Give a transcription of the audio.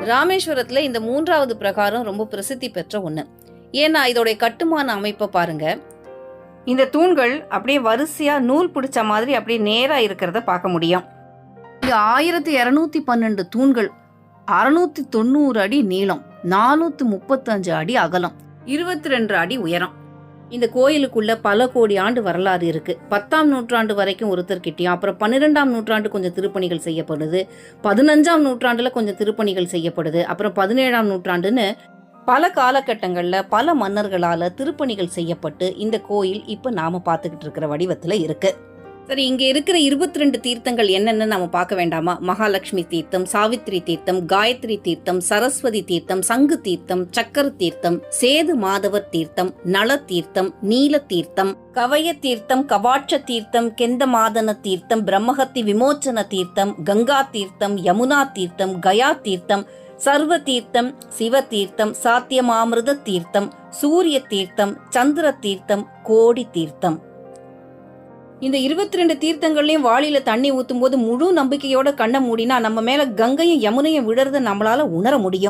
ராமேஸ்வரத்துல இந்த மூன்றாவது பிரகாரம் ரொம்ப பிரசித்தி பெற்ற ஒண்ணு. ஏன்னா இதோடைய கட்டுமான அமைப்பை பாருங்க. இந்த தூண்கள் அப்படியே வரிசையா நூல் பிடிச்ச மாதிரி அப்படியே நேரா இருக்கிறத பார்க்க முடியும். இது ஆயிரத்தி இரநூத்தி பன்னெண்டு தூண்கள் அறுநூத்தி தொண்ணூறு அடி நீளம் நானூத்தி முப்பத்தஞ்சு அடி அகலம் இருபத்தி ரெண்டு அடி உயரம். இந்த கோயிலுக்குள்ள பல கோடி ஆண்டு வரலாறு இருக்கு. பத்தாம் நூற்றாண்டு வரைக்கும் ஒருத்தர்கிட்டயும் அப்புறம் பன்னிரெண்டாம் நூற்றாண்டு கொஞ்சம் திருப்பணிகள் செய்யப்படுது. பதினஞ்சாம் நூற்றாண்டுல கொஞ்சம் திருப்பணிகள் செய்யப்படுது. அப்புறம் பதினேழாம் நூற்றாண்டுன்னு பல காலகட்டங்களில் பல மன்னர்களால் திருப்பணிகள் செய்யப்பட்டு இந்த கோயில் இப்போ நாம பார்த்துக்கிட்டு இருக்கிற வடிவத்தில் இருக்குது சரி இங்கே இருக்கிற இருபத்தி ரெண்டு தீர்த்தங்கள் என்னென்னு நம்ம பார்க்க வேண்டாமா? மகாலட்சுமி தீர்த்தம் சாவித்ரி தீர்த்தம் காயத்ரி தீர்த்தம் சரஸ்வதி தீர்த்தம் சங்கு தீர்த்தம் சக்கர தீர்த்தம் சேது மாதவர் தீர்த்தம் நல தீர்த்தம் நீல தீர்த்தம் கவய தீர்த்தம் கவாட்ச தீர்த்தம் கெந்தமாதன தீர்த்தம் பிரம்மஹத்தி விமோச்சன தீர்த்தம் கங்கா தீர்த்தம் யமுனா தீர்த்தம் கயா தீர்த்தம் சர்வ தீர்த்தம் சிவ தீர்த்தம் சாத்தியமாமிருத தீர்த்தம் சூரிய தீர்த்தம் சந்திர தீர்த்தம் கோடி தீர்த்தம். இந்த இருபத்தி ரெண்டு தீர்த்தங்கள்லையும் வாளியில தண்ணி ஊத்தும் போது முழு நம்பிக்கையோட கண்ணை மூடினா நம்ம மேல கங்கையும் யமுனையும் விழறத நம்மளால உணர முடியும்.